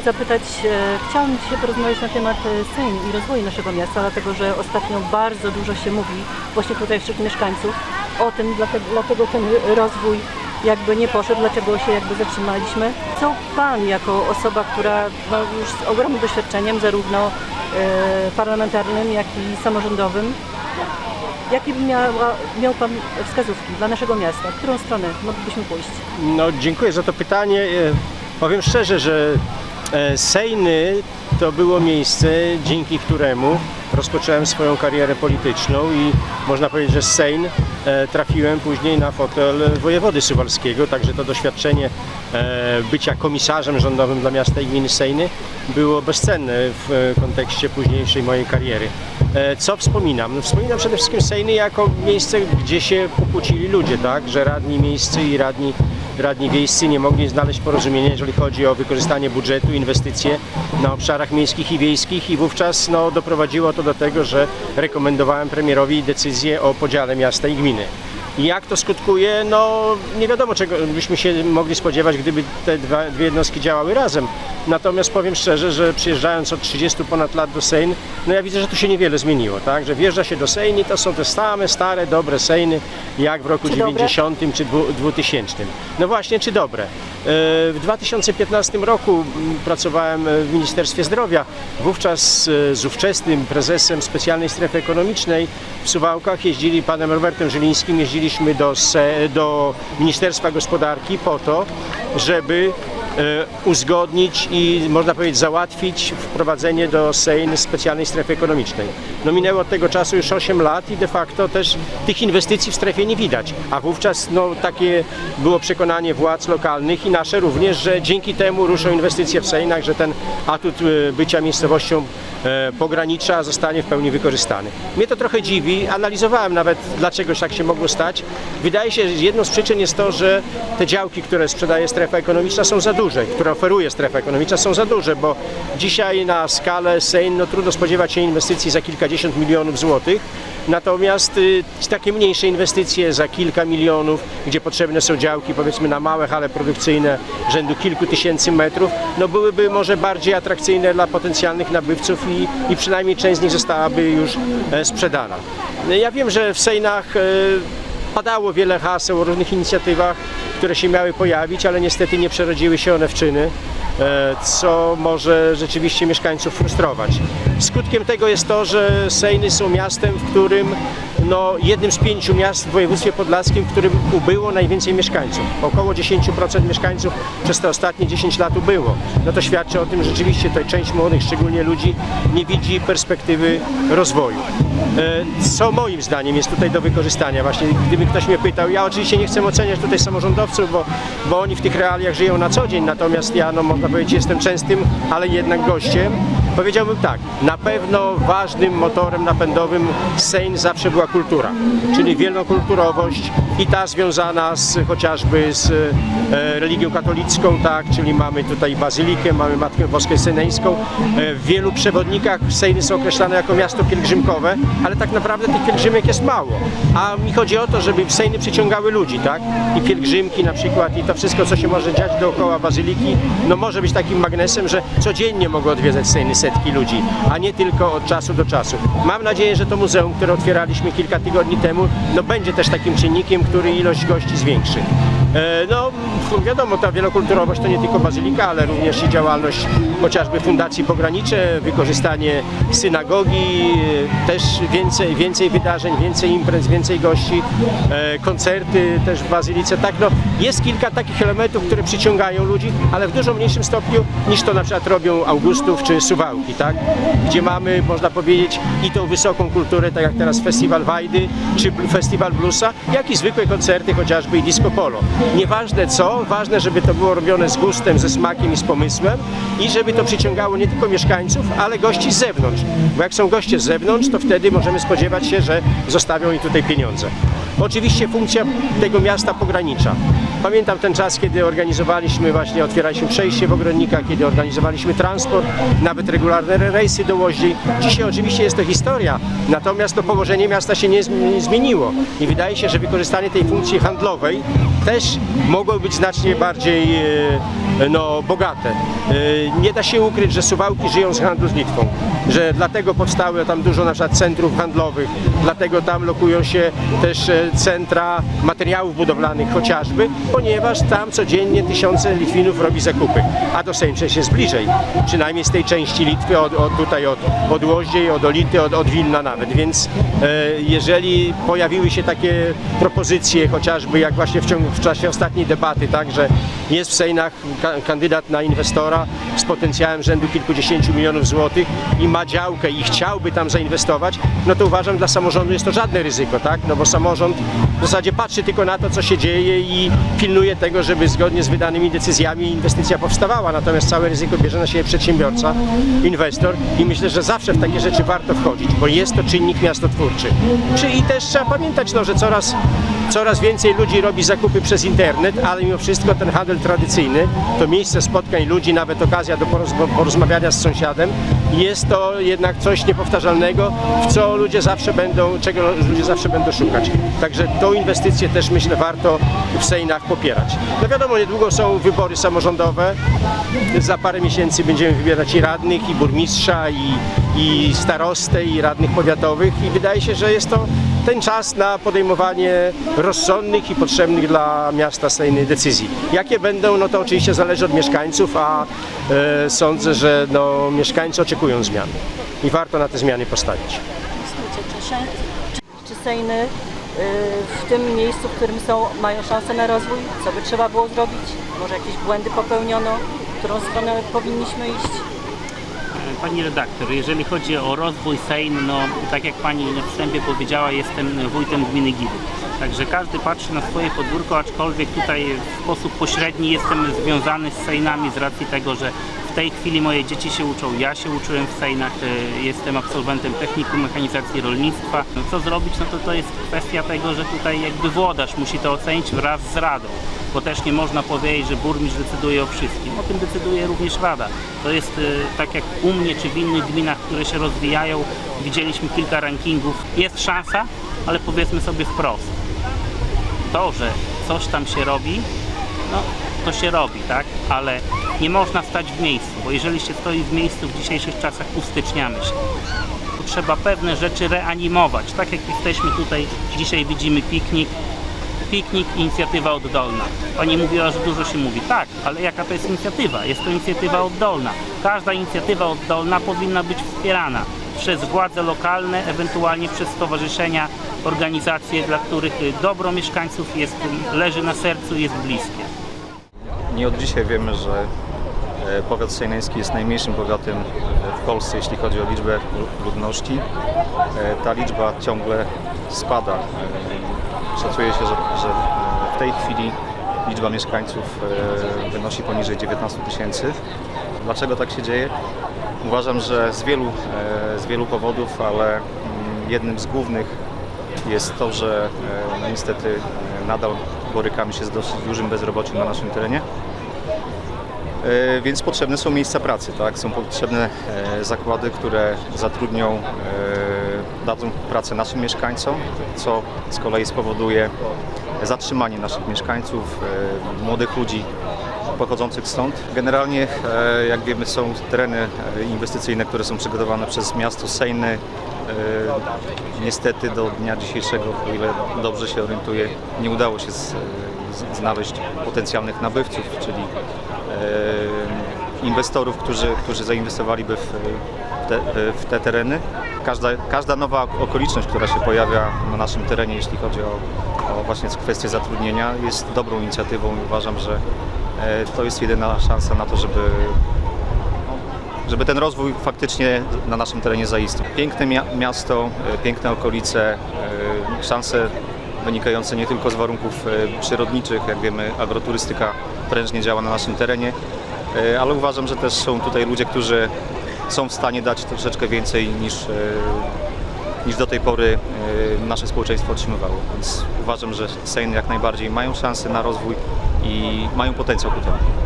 chciałam zapytać, e, chciałam dzisiaj porozmawiać na temat e, Sejmu i rozwoju naszego miasta, dlatego że ostatnio bardzo dużo się mówi właśnie tutaj wśród mieszkańców o tym, dlatego, dlatego ten rozwój jakby nie poszedł, dlaczego się jakby zatrzymaliśmy. Co Pan jako osoba, która ma już z ogromnym doświadczeniem zarówno e, parlamentarnym, jak i samorządowym, jakie miała, miał Pan wskazówki dla naszego miasta? W którą stronę moglibyśmy pójść? No, dziękuję za to pytanie. Powiem szczerze, że Sejny to było miejsce, dzięki któremu rozpocząłem swoją karierę polityczną i można powiedzieć, że z Sejn e, trafiłem później na fotel wojewody suwalskiego, także to doświadczenie e, bycia komisarzem rządowym dla miasta i gminy Sejny było bezcenne w e, kontekście późniejszej mojej kariery. E, Co wspominam? No, Wspominam przede wszystkim Sejny jako miejsce, gdzie się pokłócili ludzie, tak? Że radni miejscy i radni, radni wiejscy nie mogli znaleźć porozumienia, jeżeli chodzi o wykorzystanie budżetu, inwestycje na obszarach miejskich i wiejskich i wówczas no, doprowadziło to do tego, że rekomendowałem premierowi decyzję o podziale miasta i gminy. I jak to skutkuje? No nie wiadomo czego byśmy się mogli spodziewać, gdyby te dwa, dwie jednostki działały razem. Natomiast powiem szczerze, że przyjeżdżając od 30 ponad lat do Sejn, no ja widzę, że tu się niewiele zmieniło, tak? Że wjeżdża się do Sejn i to są te same, stare, dobre Sejny, jak w roku Czy dobre? 90 czy dwu- 2000. No właśnie, czy dobre? E, W 2015 roku pracowałem w Ministerstwie Zdrowia. Wówczas e, z ówczesnym prezesem Specjalnej Strefy Ekonomicznej w Suwałkach jeździli panem Robertem Żylińskim, jeździliśmy do, do Ministerstwa Gospodarki po to, żeby uzgodnić i można powiedzieć załatwić wprowadzenie do Sejn specjalnej strefy ekonomicznej. No minęło od tego czasu już 8 lat i de facto też tych inwestycji w strefie nie widać. A wówczas no, takie było przekonanie władz lokalnych i nasze również, że dzięki temu ruszą inwestycje w Sejnach, że ten atut e, bycia miejscowością e, pogranicza zostanie w pełni wykorzystany. Mnie to trochę dziwi, analizowałem nawet dlaczego tak się mogło stać. Wydaje się, że jedną z przyczyn jest to, że te działki, które sprzedaje strefa ekonomiczna są za duże, które oferuje strefa ekonomiczna są za duże, bo dzisiaj na skalę Sejn no, trudno spodziewać się inwestycji za kilkadziesiąt milionów złotych, natomiast y, takie mniejsze inwestycje za kilka milionów, gdzie potrzebne są działki powiedzmy na małe hale produkcyjne rzędu kilku tysięcy metrów, no byłyby może bardziej atrakcyjne dla potencjalnych nabywców i, i przynajmniej część z nich zostałaby już e, sprzedana. Ja wiem, że w Sejnach e, Padało wiele haseł o różnych inicjatywach, które się miały pojawić, ale niestety nie przerodziły się one w czyny, e, co może rzeczywiście mieszkańców frustrować. Skutkiem tego jest to, że Sejny są miastem, w którym no, jednym z pięciu miast w województwie podlaskim, w którym ubyło najwięcej mieszkańców. Około 10% mieszkańców przez te ostatnie 10 lat ubyło. No to świadczy o tym, że rzeczywiście tutaj część młodych, szczególnie ludzi, nie widzi perspektywy rozwoju. E, Co moim zdaniem jest tutaj do wykorzystania? Właśnie gdyby ktoś mnie pytał, ja oczywiście nie chcę oceniać tutaj samorządowców, bo, bo oni w tych realiach żyją na co dzień, natomiast ja, no można powiedzieć, jestem częstym, ale jednak gościem. Powiedziałbym tak, na pewno ważnym motorem napędowym Sejn zawsze była kultura, czyli wielokulturowość i ta związana z, chociażby z e, religią katolicką, tak, czyli mamy tutaj bazylikę, mamy Matkę Boską Syneńską. E, w wielu przewodnikach Sejny są określane jako miasto pielgrzymkowe, ale tak naprawdę tych pielgrzymek jest mało. A mi chodzi o to, żeby Sejny przyciągały ludzi, tak? I pielgrzymki na przykład i to wszystko, co się może dziać dookoła bazyliki, no może być takim magnesem, że codziennie mogą odwiedzać Sejny setki ludzi, a nie tylko od czasu do czasu. Mam nadzieję, że to muzeum, które otwieraliśmy kilka tygodni temu, no będzie też takim czynnikiem, który ilość gości zwiększy. E, No wiadomo, ta wielokulturowość to nie tylko bazylika, ale również i działalność chociażby Fundacji Pogranicze, wykorzystanie synagogi, też więcej, więcej wydarzeń, więcej imprez, więcej gości, e, koncerty też w bazylice. Tak, no, jest kilka takich elementów, które przyciągają ludzi, ale w dużo mniejszym stopniu niż to na przykład robią Augustów czy Suwałki, tak? Gdzie mamy, można powiedzieć, i tą wysoką kulturę, tak jak teraz Festiwal Wajdy czy Festiwal Bluesa, jak i zwykłe koncerty, chociażby i disco polo. Nieważne co, ważne, żeby to było robione z gustem, ze smakiem i z pomysłem i żeby to przyciągało nie tylko mieszkańców, ale gości z zewnątrz. Bo jak są goście z zewnątrz, to wtedy możemy spodziewać się, że zostawią i tutaj pieniądze. Oczywiście funkcja tego miasta pogranicza. Pamiętam ten czas, kiedy organizowaliśmy właśnie, otwieraliśmy przejście w ogrodnikach, kiedy organizowaliśmy transport, nawet regularne rejsy do Łoździ. Dzisiaj oczywiście jest to historia, natomiast to położenie miasta się nie zmieniło i wydaje się, że wykorzystanie tej funkcji handlowej też mogło być znacznie bardziej e, e, no, bogate. E, Nie da się ukryć, że Suwałki żyją z handlu z Litwą, że dlatego powstały tam dużo na przykład centrów handlowych, dlatego tam lokują się też e, centra materiałów budowlanych chociażby, ponieważ tam codziennie tysiące Litwinów robi zakupy, a do Sejm przecież jest bliżej, przynajmniej z tej części Litwy, od, od tutaj od, od Łoździej, od Olity, od, od Wilna nawet, więc e, jeżeli pojawiły się takie propozycje, chociażby jak właśnie w, ciągu, w czasie ostatniej debaty, tak, że jest w Sejnach kandydat na inwestora z potencjałem rzędu kilkudziesięciu milionów złotych i ma działkę i chciałby tam zainwestować, no to uważam dla samorządu jest to żadne ryzyko, tak, no bo samorząd w zasadzie patrzy tylko na to, co się dzieje i pilnuje tego, żeby zgodnie z wydanymi decyzjami inwestycja powstawała, natomiast całe ryzyko bierze na siebie przedsiębiorca, inwestor i myślę, że zawsze w takie rzeczy warto wchodzić, bo jest to czynnik miastotwórczy. Czy i też trzeba pamiętać, no, że coraz, coraz więcej ludzi robi zakupy przez internet, ale mimo wszystko ten handel tradycyjny, to miejsce spotkań ludzi, nawet okazja do porozma- porozmawiania z sąsiadem, jest to jednak coś niepowtarzalnego, w co ludzie zawsze będą, czego ludzie zawsze będą szukać. Także tą inwestycję też myślę warto w Sejnach popierać. No wiadomo, niedługo są wybory samorządowe, za parę miesięcy będziemy wybierać i radnych, i burmistrza, i, i starostę, i radnych powiatowych i wydaje się, że jest to ten czas na podejmowanie rozsądnych i potrzebnych dla miasta sejnych decyzji. Jakie będą, no to oczywiście zależy od mieszkańców, a e, sądzę, że no, mieszkańcy oczekują zmian i warto na te zmiany postawić. Czy Sejny y, w tym miejscu, w którym są, mają szansę na rozwój? Co by trzeba było zrobić? Może jakieś błędy popełniono? W którą stronę powinniśmy iść? Pani redaktor, jeżeli chodzi o rozwój Sejn, no tak jak Pani na wstępie powiedziała, jestem wójtem gminy Gidy. Także każdy patrzy na swoje podwórko, aczkolwiek tutaj w sposób pośredni jestem związany z Sejnami z racji tego, że tej chwili moje dzieci się uczą, ja się uczyłem w Sejnach, e, jestem absolwentem technikum mechanizacji rolnictwa. No, co zrobić? No to to jest kwestia tego, że tutaj jakby włodarz musi to ocenić wraz z radą bo też nie można powiedzieć, że burmistrz decyduje o wszystkim. O tym decyduje również Rada. To jest e, tak jak u mnie czy w innych gminach, które się rozwijają. Widzieliśmy kilka rankingów. Jest szansa, ale powiedzmy sobie wprost. To, że coś tam się robi, no to się robi, tak? Ale nie można stać w miejscu, bo jeżeli się stoi w miejscu w dzisiejszych czasach, ustyczniamy się to trzeba pewne rzeczy reanimować. Tak jak jesteśmy tutaj, dzisiaj widzimy piknik, piknik, inicjatywa oddolna. Pani mówiła, że dużo się mówi. Tak, ale jaka to jest inicjatywa? Jest to inicjatywa oddolna. Każda inicjatywa oddolna powinna być wspierana przez władze lokalne, ewentualnie przez stowarzyszenia, organizacje, dla których y, dobro mieszkańców jest, leży na sercu i jest bliskie. Nie od dzisiaj wiemy, że e, powiat sejneński jest najmniejszym powiatem e, w Polsce, jeśli chodzi o liczbę lu- ludności. E, Ta liczba ciągle spada. Szacuje się, że, że w tej chwili liczba mieszkańców wynosi poniżej 19 tysięcy. Dlaczego tak się dzieje? Uważam, że z wielu, e, z wielu powodów, ale mm, jednym z głównych jest to, że e, no niestety e, nadal borykamy się z dosyć dużym bezrobociem na naszym terenie. Więc potrzebne są miejsca pracy, tak? Są potrzebne zakłady, które zatrudnią, dadzą pracę naszym mieszkańcom, co z kolei spowoduje zatrzymanie naszych mieszkańców, młodych ludzi pochodzących stąd. Generalnie, e, jak wiemy, są tereny e, inwestycyjne, które są przygotowane przez miasto Sejny. E, Niestety do dnia dzisiejszego, o ile dobrze się orientuję, nie udało się znaleźć potencjalnych nabywców, czyli inwestorów, którzy, którzy zainwestowaliby w te, w te tereny. Każda, każda nowa okoliczność, która się pojawia na naszym terenie, jeśli chodzi o, o właśnie kwestię zatrudnienia, jest dobrą inicjatywą i uważam, że to jest jedyna szansa na to, żeby żeby ten rozwój faktycznie na naszym terenie zaistniał. Piękne mia- miasto, e, piękne okolice, e, szanse wynikające nie tylko z warunków e, przyrodniczych, jak wiemy agroturystyka prężnie działa na naszym terenie, e, ale uważam, że też są tutaj ludzie, którzy są w stanie dać troszeczkę więcej niż, e, niż do tej pory e, nasze społeczeństwo otrzymywało. Więc uważam, że Sejny jak najbardziej mają szansę na rozwój i mają potencjał ku temu.